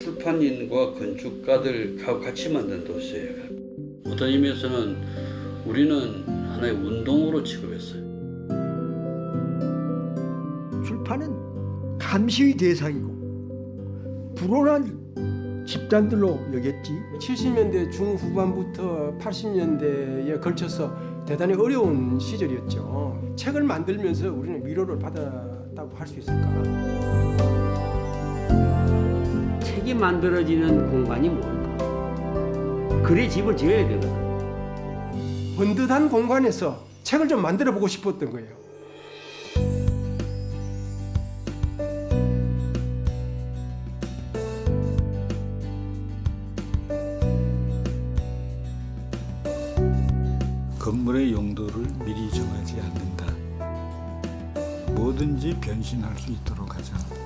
출판인과 건축가들하고 같이 만든 도시예요. 어떤 의미에서는 우리는 하나의 운동으로 취급했어요. 출판은 감시의 대상이고 불온한 집단들로 여겼지 70년대 중후반부터 80년대에 걸쳐서 대단히 어려운 시절이었죠. 책을 만들면서 우리는 위로를 받았다고 할 수 있을까? 만들어지는 공간이 뭘까? 글의 집을 지어야 되거든. 번듯한 공간에서 책을 좀 만들어 보고 싶었던 거예요. 건물의 용도를 미리 정하지 않는다. 뭐든지 변신할 수 있도록 하자.